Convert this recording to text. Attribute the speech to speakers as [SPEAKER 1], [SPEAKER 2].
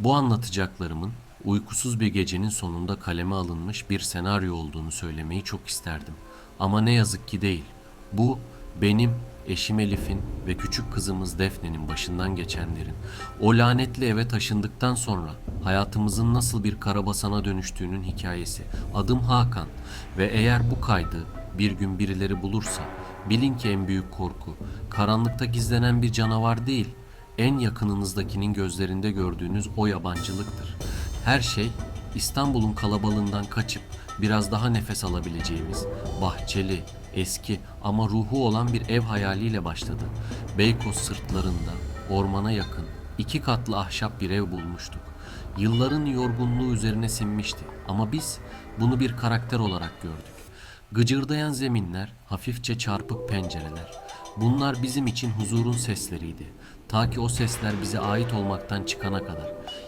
[SPEAKER 1] Bu anlatacaklarımın uykusuz bir gecenin sonunda kaleme alınmış bir senaryo olduğunu söylemeyi çok isterdim. Ama ne yazık ki değil. Bu benim, eşim Elif'in ve küçük kızımız Defne'nin başından geçenlerin, o lanetli eve taşındıktan sonra hayatımızın nasıl bir karabasana dönüştüğünün hikayesi. Adım Hakan ve eğer bu kaydı bir gün birileri bulursa bilin ki en büyük korku karanlıkta gizlenen bir canavar değil, en yakınınızdakinin gözlerinde gördüğünüz o yabancılıktır. Her şey İstanbul'un kalabalığından kaçıp biraz daha nefes alabileceğimiz bahçeli, eski ama ruhu olan bir ev hayaliyle başladı. Beykoz sırtlarında, ormana yakın, iki katlı ahşap bir ev bulmuştuk. Yılların yorgunluğu üzerine sinmişti ama biz bunu bir karakter olarak gördük. Gıcırdayan zeminler, hafifçe çarpık pencereler. Bunlar bizim için huzurun sesleriydi. Ta ki o sesler bize ait olmaktan çıkana kadar.